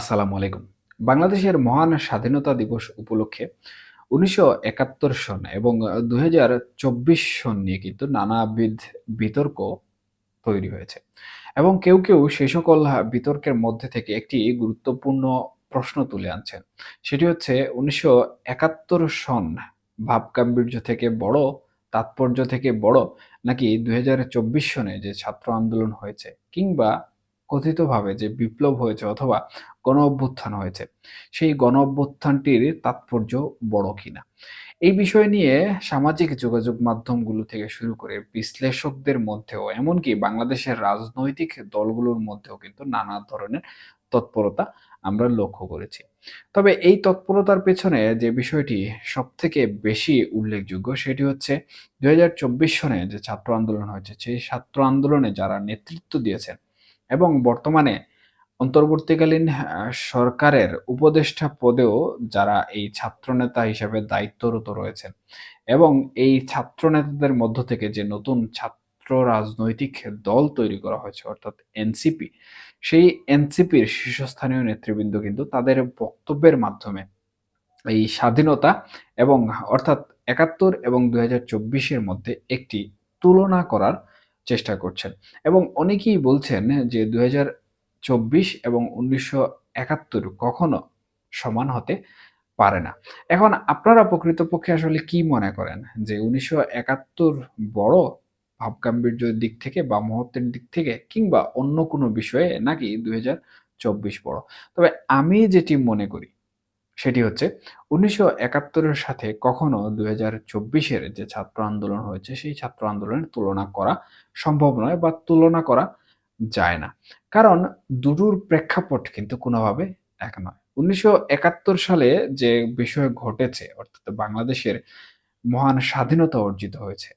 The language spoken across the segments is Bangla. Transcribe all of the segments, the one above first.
আসসালামু আলাইকুম। বাংলাদেশের মহান স্বাধীনতা দিবস উপলক্ষে উনিশশো একাত্তর সন এবং দুই হাজার চব্বিশ সন নিয়ে কিন্তু নানাবিধ বিতর্ক তৈরি হয়েছে এবং কেউ কেউ সেই সকল বিতর্কের মধ্যে থেকে একটি গুরুত্বপূর্ণ প্রশ্ন তুলে আনছেন। সেটি হচ্ছে উনিশশো একাত্তর সন ভাবগাম্ভীর্য থেকে বড়, তাৎপর্য থেকে বড় নাকি দুই হাজার চব্বিশ সনে যে ছাত্র আন্দোলন হয়েছে কিংবা কথিতভাবে যে বিপ্লব হয়েছে অথবা গণ অভ্যুত্থান হয়েছে। সেই গণ অভ্যুত্থানটির তাৎপর্য বড় কিনা? এই বিষয় নিয়ে সামাজিক যোগাযোগ মাধ্যমগুলো থেকে শুরু করে বিশ্লেষকদের মধ্যেও এমনকি বাংলাদেশের রাজনৈতিক দলগুলোর মধ্যেও কিন্তু নানা ধরনের তৎপরতা আমরা লক্ষ্য করেছি। তবে এই তৎপরতার পেছনে যে বিষয়টি সব থেকে বেশি উল্লেখযোগ্য সেটি হচ্ছে দুই হাজার চব্বিশ সনে যে ছাত্র আন্দোলন হয়েছে, সেই ছাত্র আন্দোলনে যারা নেতৃত্ব দিয়েছেন এবং বর্তমানে অন্তর্বর্তীকালীন সরকারের উপদেষ্টা পদেও যারা এই ছাত্রনেতা হিসেবে দায়িত্বরত রয়েছেন এবং এই ছাত্রনেতাদের মধ্য থেকে যে নতুন ছাত্র রাজনৈতিক দল তৈরি করা হয়েছে অর্থাৎ এনসিপি, সেই এনসিপির শীর্ষস্থানীয় নেতৃবৃন্দ কিন্তু তাদের বক্তব্যের মাধ্যমে এই স্বাধীনতা এবং অর্থাৎ ৭১ এবং ২০২৪ এর মধ্যে একটি তুলনা করার চেষ্টা করছেন। এবং অনেকেই বলছেন যে ২০২৪ এবং ১৯৭১ কখনো সমান হতে পারে না। এখন আপনারা প্রকৃতপক্ষে আসলে কি মনে করেন যে ১৯৭১ বড় ভাবগাম্ভীর্যের দিক থেকে বা মহত্বের দিক থেকে কিংবা অন্য কোনো বিষয়ে নাকি ২০২৪ বড়? তবে আমি যেটি মনে করি, সেটি হচ্ছে ১৯৭১ এর সাথে কখনো ২০২৪ এর যে ছাত্র আন্দোলন হয়েছে, সেই ছাত্র আন্দোলনের তুলনা করা সম্ভব নয় বা তুলনা করা যায় না। কারণ দুটোর প্রেক্ষাপট কিন্তু কোনোভাবে এক নয়। ১৯৭১ সালে যে বিষয় ঘটেছে, অর্থাৎ বাংলাদেশের মহান স্বাধীনতা অর্জিত হয়েছে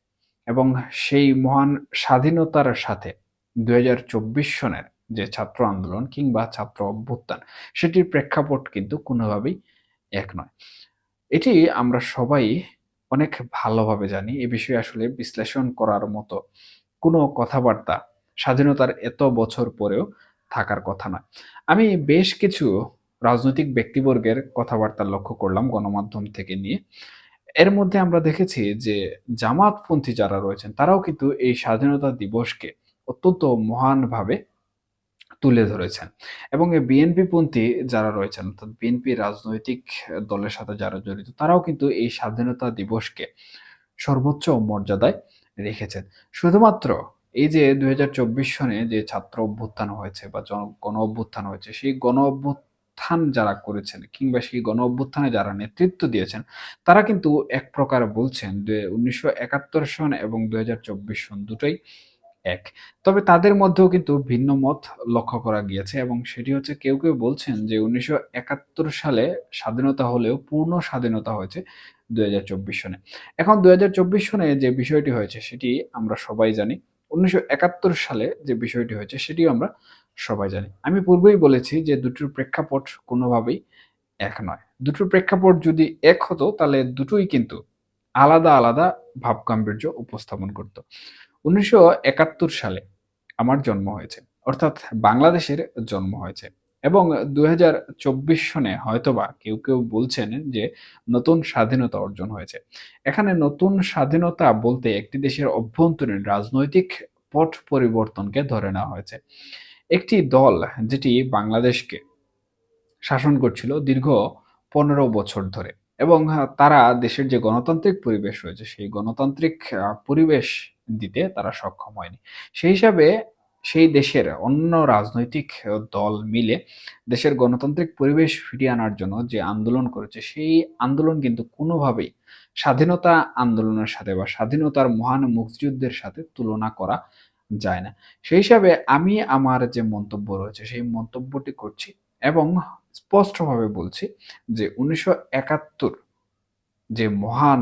এবং সেই মহান স্বাধীনতার সাথে ২০২৪ সনের যে ছাত্র আন্দোলন কিংবা ছাত্র অভ্যুত্থান, সেটির প্রেক্ষাপট কিন্তু কোনোভাবেই এক নয়। এটি আমরা সবাই অনেক ভালোভাবে জানি। এ বিষয়ে আসলে বিশ্লেষণ করার মতো কোনো কথাবার্তা স্বাধীনতার এত বছর পরেও থাকার কথা নয়। আমি বেশ কিছু রাজনৈতিক ব্যক্তিবর্গের কথাবার্তা লক্ষ্য করলাম গণমাধ্যম থেকে নিয়ে। এর মধ্যে আমরা দেখেছি যে জামাতপন্থী যারা রয়েছেন, তারাও কিন্তু এই স্বাধীনতা দিবসকে অত্যন্ত মহানভাবে তুলে ধরেছেন এবং বিএনপিপন্থী যারা রয়েছেন, অর্থাৎ বিএনপি রাজনৈতিক দলের সাথে যারা জড়িত, তারাও কিন্তু এই স্বাধীনতা দিবসকে সর্বোচ্চ মর্যাদায় রেখেছেন। শুধুমাত্র এই যে ২০২৪ সনে যে ছাত্র অভ্যুত্থান হয়েছে বা গণ অভ্যুত্থান হয়েছে সেই গণ অভ্যুত্থান যারা করেছেন কিংবা সেই গণ অভ্যুত্থানে যারা নেতৃত্ব দিয়েছেন তারা কিন্তু এক প্রকার বলছেন যে ১৯৭১ সন এবং ২০২৪ সন দুটোই এক। তবে তাদের মধ্যেও কিন্তু ভিন্ন মত লক্ষ্য করা গিয়েছে এবং সেটি হচ্ছে কেউ, কেউ বলছেন যে ১৯৭১ সালে স্বাধীনতা হলেও পূর্ণ স্বাধীনতা হয়েছে ২০২৪ সনে। এখন ২০২৪ সনে যে বিষয়টি হয়েছে সেটি আমরা সবাই জানি। ১৯৭১ সালে যে বিষয়টি হয়েছে সেটিও আমরা সবাই জানি। আমি পূর্বেই বলেছি যে দুটোর প্রেক্ষাপট কোনোভাবেই এক নয়। দুটোর প্রেক্ষাপট যদি এক হতো তাহলে দুটোই কিন্তু আলাদা, আলাদা ভাবগাম্ভীর্য উপস্থাপন করত। উনিশশো একাত্তর সালে আমার জন্ম হয়েছে। অর্থাৎ বাংলাদেশের জন্ম হয়েছে এবং ২০২৪ সনে হয়তোবা কেউ, কেউ বলছেন যে নতুন স্বাধীনতা অর্জন হয়েছে। এখানে নতুন স্বাধীনতা বলতে একটি দেশের অভ্যন্তরীণ রাজনৈতিক পট পরিবর্তনকে ধরে নেওয়া হয়েছে। একটি দল যেটি বাংলাদেশকে শাসন করছিল দীর্ঘ ১৫ বছর ধরে এবং তারা দেশের যে গণতান্ত্রিক পরিবেশ রয়েছে সেই গণতান্ত্রিক পরিবেশ দিতে তারা সক্ষম হয়নি। সেই হিসাবে সেই দেশের অন্য রাজনৈতিক দল মিলে দেশের গণতান্ত্রিক পরিবেশ ফিরিয়ে আনার জন্য যে আন্দোলন করেছে, সেই আন্দোলন কিন্তু কোনোভাবেই স্বাধীনতা আন্দোলনের সাথে বা স্বাধীনতার মহান মুক্তিযুদ্ধের সাথে তুলনা করা যায় না। সেই হিসাবে আমি আমার যে মন্তব্য রয়েছে, সেই মন্তব্যটি করছি এবং স্পষ্টভাবে বলছি যে ১৯৭১ যে মহান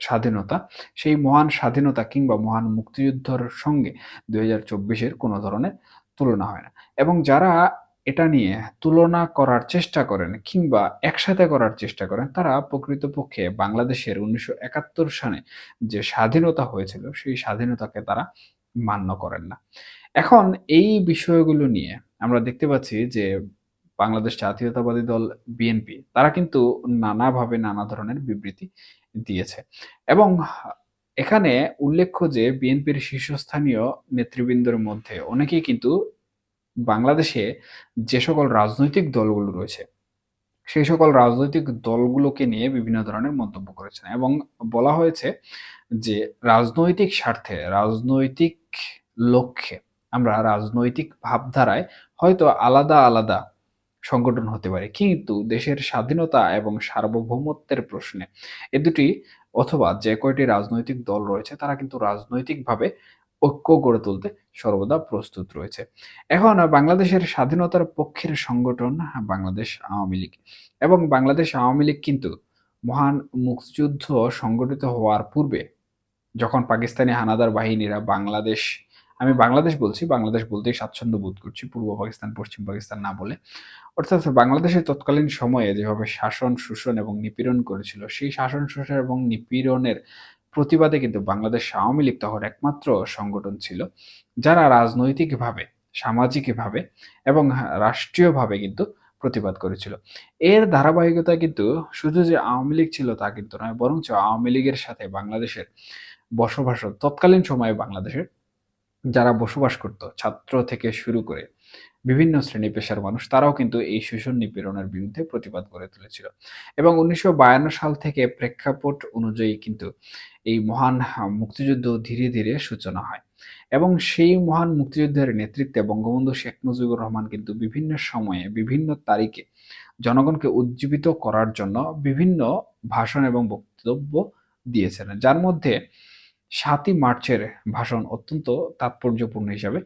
স্বাধীনতা, সেই মহান স্বাধীনতা কিংবা মহান মুক্তিযুদ্ধর সঙ্গে ২০২৪ এর কোনো ধরনের তুলনা হয় না। এবং যারা এটা নিয়ে তুলনা করার চেষ্টা করেন কিংবা একসাথে করার চেষ্টা করেন তারা প্রকৃতপক্ষে বাংলাদেশের ১৯৭১ সালে যে স্বাধীনতা হয়েছিল সেই স্বাধীনতাকে তারা মান্য করেন না। এখন এই বিষয়গুলো নিয়ে আমরা দেখতে পাচ্ছি যে বাংলাদেশ জাতীয়তাবাদী দল বিএনপি তারা কিন্তু নানাভাবে নানা ধরনের বিবৃতি দিয়েছে। এবং এখানে উল্লেখ্য যে বিএনপির শীর্ষস্থানীয় নেতৃবৃন্দের মধ্যে অনেকেই কিন্তু বাংলাদেশে যে সকল রাজনৈতিক দলগুলো রয়েছে, সেই সকল রাজনৈতিক দলগুলোকে নিয়ে বিভিন্ন ধরনের মন্তব্য করেছেন। এবং বলা হয়েছে যে রাজনৈতিক স্বার্থে, রাজনৈতিক লক্ষ্যে আমরা রাজনৈতিক ভাবধারায় হয়তো আলাদা আলাদা সংগঠন হতে পারে। কিন্তু দেশের স্বাধীনতা এবং সার্বভৌমত্বের প্রশ্নে এ দুটি অথবা যে কয়টি রাজনৈতিক দল রয়েছে, তারা কিন্তু রাজনৈতিকভাবে ঐক্য গড়ে তুলতে সর্বদা প্রস্তুত রয়েছে। এখন বাংলাদেশের স্বাধীনতার পক্ষের সংগঠন বাংলাদেশ আওয়ামী লীগ। এবং বাংলাদেশ আওয়ামী লীগ কিন্তু মহান মুক্তিযুদ্ধ সংগঠিত হওয়ার পূর্বে যখন পাকিস্তানি হানাদার বাহিনীরা বাংলাদেশ আমি বাংলাদেশ বলছি, বাংলাদেশ বলতেই স্বাচ্ছন্দ্য বোধ করছি, পূর্ব পাকিস্তান, পশ্চিম পাকিস্তান না বলে। অর্থাৎ বাংলাদেশের তৎকালীন সময়ে যেভাবে শাসন, শোষণ এবং নিপীড়ন করেছিল, সেই শাসন, শোষণ এবং নিপীড়নের প্রতিবাদে কিন্তু বাংলাদেশ আওয়ামী লীগ তখন একমাত্র সংগঠন ছিল, যারা রাজনৈতিকভাবে, সামাজিকভাবে এবং রাষ্ট্রীয়ভাবে কিন্তু প্রতিবাদ করেছিল। এর ধারাবাহিকতা কিন্তু শুধু যে আওয়ামী লীগ ছিল তা কিন্তু নয়, বরঞ্চ আওয়ামী লীগের সাথে বাংলাদেশের বসবাস তৎকালীন সময়ে বাংলাদেশের যারা বসবাস করত, ছাত্র থেকে শুরু করে বিভিন্ন শ্রেণি পেশার মানুষ, তারাও কিন্তু এই শোষণ নিপীড়নের বিরুদ্ধে প্রতিবাদ করে তুলেছিল। এবং উনিশশো বায়ান্ন সাল থেকে প্রেক্ষাপট অনুযায়ী কিন্তু এই মহান মুক্তিযুদ্ধ ধীরে ধীরে সূচনা হয়। এবং সেই মহান মুক্তিযুদ্ধের নেতৃত্বে বঙ্গবন্ধু শেখ মুজিবুর রহমান কিন্তু বিভিন্ন সময়ে, বিভিন্ন তারিখে জনগণকে উজ্জীবিত করার জন্য বিভিন্ন ভাষণ এবং বক্তব্য দিয়েছেন যার মধ্যে সাতই মার্চের ভাষণ অত্যন্ত তাৎপর্যপূর্ণ হিসাবে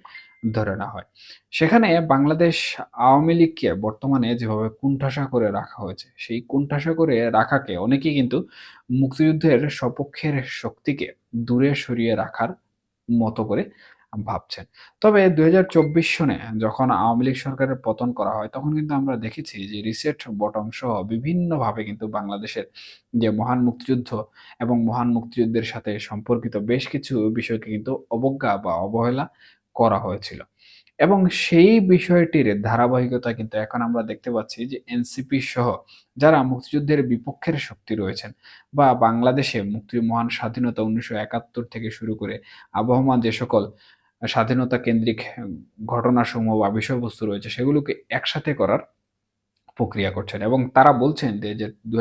ধরে নেওয়া হয়। সেখানে বাংলাদেশ আওয়ামী লীগকে বর্তমানে যেভাবে কুণ্ঠাসা করে রাখা হয়েছে, সেই কুণ্ঠাসা করে রাখাকে অনেকেই কিন্তু মুক্তিযুদ্ধের সপক্ষের শক্তিকে দূরে সরিয়ে রাখার মতো করে ভাবছেন। তবে দুই হাজার চব্বিশ সনে যখন আওয়ামী লীগ সরকারের পতন করা হয়, তখন কিন্তু আমরা দেখেছি যে রিসেট বটম সহ বিভিন্নভাবে কিন্তু বাংলাদেশের যে মহান মুক্তিযুদ্ধ এবং মহান মুক্তিযুদ্ধের সাথে সম্পর্কিত বেশ কিছু বিষয়কে কিন্তু অবজ্ঞা বা অবহেলা করা হয়েছিল। এবং সেই বিষয়টির ধারাবাহিকতা কিন্তু এখন আমরা দেখতে পাচ্ছি যে এনসিপি সহ যারা মুক্তিযুদ্ধের বিপক্ষের শক্তি রয়েছেন বা বাংলাদেশে মুক্তি মহান স্বাধীনতা উনিশশো একাত্তর থেকে শুরু করে আবহমান যে সকল স্বাধীনতা কেন্দ্রিক ঘটনাসমূহ বা বিষয়বস্তু রয়েছে, সেগুলোকে একসাথে করার প্রক্রিয়া করছেন। এবং তারা বলছেন যে যে দু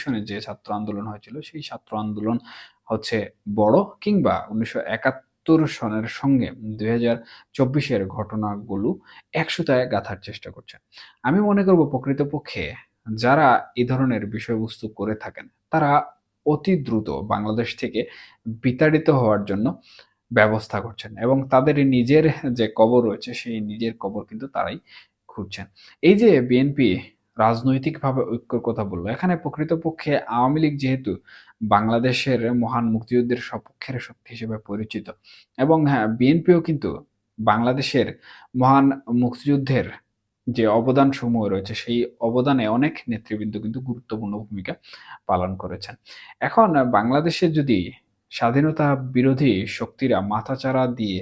সনে যে ছাত্র আন্দোলন হয়েছিল, সেই ছাত্র আন্দোলন হচ্ছে বড় কিংবা উনিশশো একাত্তর সনের সঙ্গে দুই হাজার চব্বিশের ঘটনাগুলো একসাথে গাঁথার চেষ্টা করছেন আমি মনে করব প্রকৃতপক্ষে যারা এই ধরনের বিষয়বস্তু করে থাকেন, তারা অতি দ্রুত বাংলাদেশ থেকে বিতাড়িত হওয়ার জন্য ব্যবস্থা করছেন এবং তাদের নিজের যে কবর রয়েছে, সেই নিজের কবর কিন্তু তারাই খুঁজছেন। এই যে বিএনপি রাজনৈতিকভাবে ঐক্যর কথা বলল, এখানে প্রকৃতপক্ষে আওয়ামী লীগ যেহেতু বাংলাদেশের মহান মুক্তিযুদ্ধের সপক্ষের শক্তি হিসেবে পরিচিত এবং হ্যাঁ বিএনপিও কিন্তু বাংলাদেশের মহান মুক্তিযুদ্ধের যে অবদান সমূহ রয়েছে, সেই অবদানে অনেক নেতৃবৃন্দ কিন্তু গুরুত্বপূর্ণ ভূমিকা পালন করেছেন। এখন বাংলাদেশে যদি স্বাধীনতা বিরোধী শক্তিরা মাথাচাড়া দিয়ে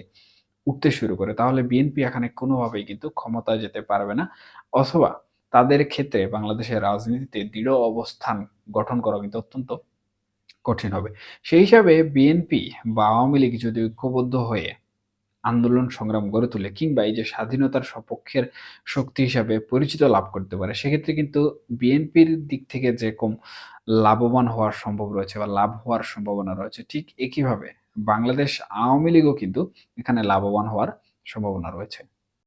উঠতে শুরু করে, তাহলে বিএনপি এখানে কোনোভাবেই কিন্তু ক্ষমতায় যেতে পারবে না। অথবা তাদের ক্ষেত্রে বাংলাদেশের রাজনীতিতে দৃঢ় অবস্থান গঠন করা কিন্তু অত্যন্ত কঠিন হবে। সেই হিসাবে বিএনপি বা আওয়ামী লীগ যদি ঐক্যবদ্ধ হয়ে আন্দোলন সংগ্রাম গড়ে তোলে কিংবা এই যে স্বাধীনতার সপক্ষের শক্তি হিসাবে পরিচিত লাভ করতে পারে, সেক্ষেত্রে কিন্তু বিএনপির দিক থেকে যেরকম লাভবান হওয়ার সম্ভব রয়েছে বা লাভ হওয়ার সম্ভাবনা রয়েছে। ঠিক একইভাবে বাংলাদেশ আওয়ামী লীগও কিন্তু এখানে লাভবান হওয়ার সম্ভাবনা রয়েছে।